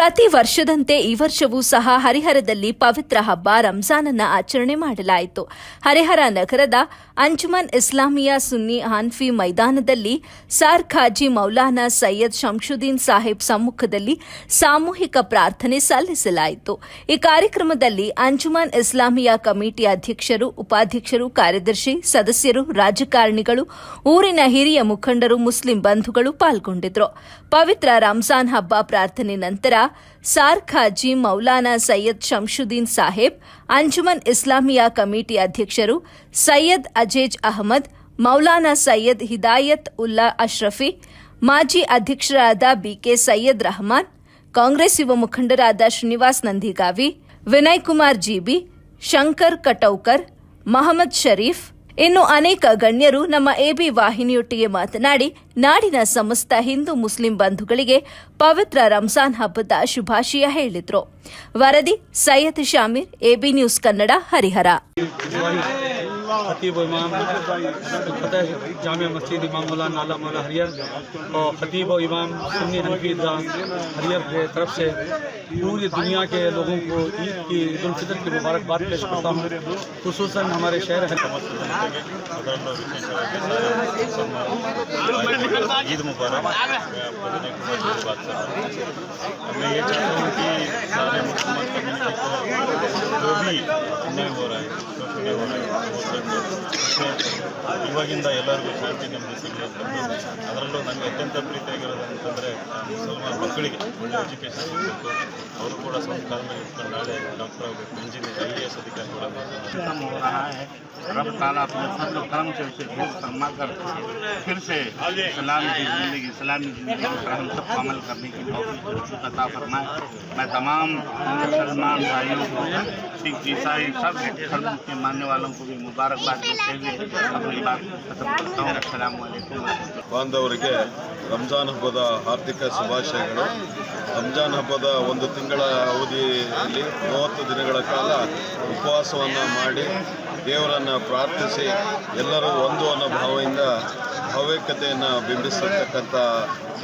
ವರ್ಷದಂತೆ ಈ ವರ್ಷವೂ ಸಹ ಹರಿಹರದಲ್ಲಿ ಪವಿತ್ರ ಹಬ್ಬ ರಂಜಾನನ್ನ ಆಚರಣೆ ಮಾಡಲಾಯಿತು. ಹರಿಹರ ನಗರದ ಅಂಜುಮನ್ ಇಸ್ಲಾಮಿಯಾ ಸುನ್ನಿ ಹಾನ್ಫಿ ಮೈದಾನದಲ್ಲಿ ಸಾರ್ ಖಾಜಿ ಮೌಲಾನಾ ಸೈಯದ್ ಶಂಶುದ್ದೀನ್ ಸಾಹೇಬ್ ಸಮ್ಮುಖದಲ್ಲಿ ಸಾಮೂಹಿಕ ಪ್ರಾರ್ಥನೆ ಸಲ್ಲಿಸಲಾಯಿತು. ಈ ಕಾರ್ಯಕ್ರಮದಲ್ಲಿ ಅಂಜುಮನ್ ಇಸ್ಲಾಮಿಯಾ ಕಮಿಟಿ ಅಧ್ಯಕ್ಷರು, ಉಪಾಧ್ಯಕ್ಷರು, ಕಾರ್ಯದರ್ಶಿ, ಸದಸ್ಯರು, ರಾಜಕಾರಣಿಗಳು, ಊರಿನ ಹಿರಿಯ ಮುಖಂಡರು, ಮುಸ್ಲಿಂ ಬಂಧುಗಳು ಪಾಲ್ಗೊಂಡಿದ್ರು ಪವಿತ್ರ ರಂಜಾನ್ ಹಬ್ಬ ಪ್ರಾರ್ಥನೆ ನಂತರ ಸಾರ್ ಖಾಜಿ ಮೌಲಾನಾ ಸೈಯದ್ ಶಂಶುದ್ದೀನ್ ಸಾಹೇಬ್, ಅಂಜುಮನ್ ಇಸ್ಲಾಮಿಯಾ ಕಮಿಟಿ ಅಧ್ಯಕ್ಷರು ಸೈಯದ್ ಅಜೇಜ್ ಅಹಮದ್, ಮೌಲಾನಾ ಸೈಯದ್ ಹಿದಾಯತ್ ಉಲ್ಲಾ ಅಶ್ರಫಿ, ಮಾಜಿ ಅಧ್ಯಕ್ಷರಾದ ಬಿಕೆ ಸೈಯದ್ ರಹಮಾನ್, ಕಾಂಗ್ರೆಸ್ ಯುವ ಮುಖಂಡರಾದ ಶ್ರೀನಿವಾಸ್ ನಂದಿಗಾವಿ, ವಿನಯ್ ಕುಮಾರ್ ಜಿಬಿ ಶಂಕರ್ ಕಟೌಕರ್ ಮಹಮ್ಮದ್ ಶರೀಫ್ ಇನ್ನು ಅನೇಕ ಗಣ್ಯರು ನಮ್ಮ ಎಬಿ ವಾಹಿನಿಯೊಟ್ಟಿಗೆ ಮಾತನಾಡಿ, ನಾಡಿನ ಸಮಸ್ತ ಹಿಂದೂ ಮುಸ್ಲಿಂ ಬಂಧುಗಳಿಗೆ ಪವಿತ್ರ ರಂಜಾನ್ ಹಬ್ಬದ ಶುಭಾಶಯ ಹೇಳಿದ್ರು. ವರದಿ ಸೈಯದ್ ಶಾಮೀರ್, ಎಬಿ ನ್ಯೂಸ್ ಕನ್ನಡ, ಹರಿಹರ. خطیب و امام، فتح جامع مسجد امام مولانا نالا مولا حریر اور خطیب و امام سنی حنفی حریر کے طرف سے پوری دنیا کے لوگوں کو عید کی عید الفطر کی مبارکباد پیش کرتا ہوں، خصوصاً ہمارے شہر ہے عید مبارک۔ میں یہ چاہتا ہوں کہ سارے جو بھی ہو رہا ہے ಇವಾಗಿಂದ ಎಲ್ಲರಿಗೂ ಶಾಂತಿ ಅದರಲ್ಲೂ ನನಗೆ ಅತ್ಯಂತ ಅಂತಂದರೆ ಮಕ್ಕಳಿಗೆ ಒಳ್ಳೆ ಎಜುಕೇಷನ್ ಸಿಗಬೇಕು ಅವರು ಕೂಡ ಇಟ್ಕೊಂಡು ನಾಳೆ ಡಾಕ್ಟರ್ ಆಗಬೇಕು engineer I A S عمل کرنے کی توفیق عطا فرمائے میں تمام مسلمان بھائیوں کو سکھ عیسائی سب کے Sikh ईसाई सब धर्म के मानने वालों को भी मुबारकबाद देते हुए अपनी बात खत्म करता हूँ अस्सलाम वालेकुम ಬಾಂಧವರಿಗೆ ರಂಜಾನ್ ಹಬ್ಬದ ಹಾರ್ದಿಕ ಶುಭಾಶಯಗಳು ರಂಜಾನ್ ಹಬ್ಬದ ಒಂದು ತಿಂಗಳ ಅವಧಿಯಲ್ಲಿ ಮೂವತ್ತು ದಿನಗಳ ಕಾಲ ಉಪವಾಸವನ್ನು ಮಾಡಿ ದೇವರನ್ನು ಪ್ರಾರ್ಥಿಸಿ ಎಲ್ಲರೂ ಒಂದು ಅನ್ನೋ ಭಾವದಿಂದ ಭಾವೈಕ್ಯತೆಯನ್ನು ಬಿಂಬಿಸಿರ್ತಕ್ಕಂಥ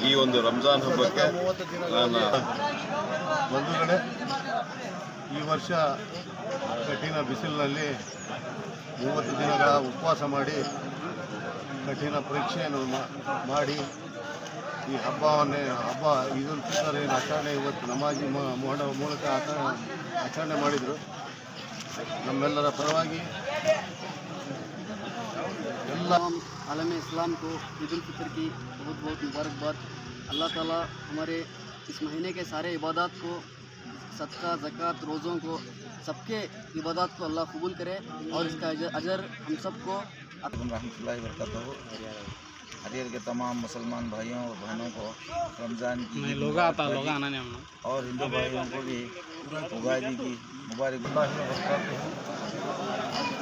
ಈ ಒಂದು ರಂಜಾನ್ ಹಬ್ಬಕ್ಕೆ ನಾನು ಬಂಧುಗಳೇ ಈ ವರ್ಷ ಕಠಿಣ ಬಿಸಿಲಿನಲ್ಲಿ ಮೂವತ್ತು ದಿನಗಳ ಉಪವಾಸ ಮಾಡಿ ಕಠಿಣ ಪರೀಕ್ಷೆಯನ್ನು ಮಾ- ಮಾಡಿ ಈ ಹಬ್ಬವನ್ನೇ ಹಬ್ಬ ಈದುಲ್ ಫಿತರ್ ಏನು ಆಚರಣೆ ಇವತ್ತು ನಮಾಜಿ ಮ- ಮಾಡೋ ಮೂಲಕ ಆಚ- ಆಚರಣೆ ಮಾಡಿದರು ನಮ್ಮೆಲ್ಲರ ಪರವಾಗಿ ಎಲ್ಲ तमाम आलम इस्लाम को ईद उल फितर की बहुत बहुत मुबारकबाद अल्लाह ताला हमारे इस महीने के सारे इबादत को صدقہ زکوٰۃ روزوں کو سب کے عبادات کو اللہ قبول کرے اور اس کا اجر ہم سب کو رحمۃ اللہ وبرکاتہ۔ ہو حریر کے تمام مسلمان بھائیوں اور بہنوں کو رمضان کی اور ہندو بھائیوں کو بھی اگادی جی کی مبارک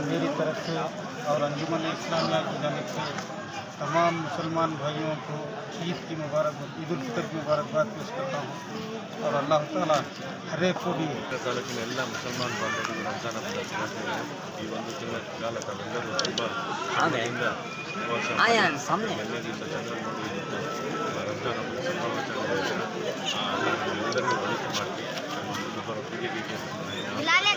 میری طرف سے اور انجمن اسلامیہ کی جانب سے تمام مسلمان بھائیوں کو عید کی مبارک عید الفطر کی مبارکباد پیش کرتا ہوں اور اللہ تعالیٰ ہر ایک کو بھی اللہ مسلمان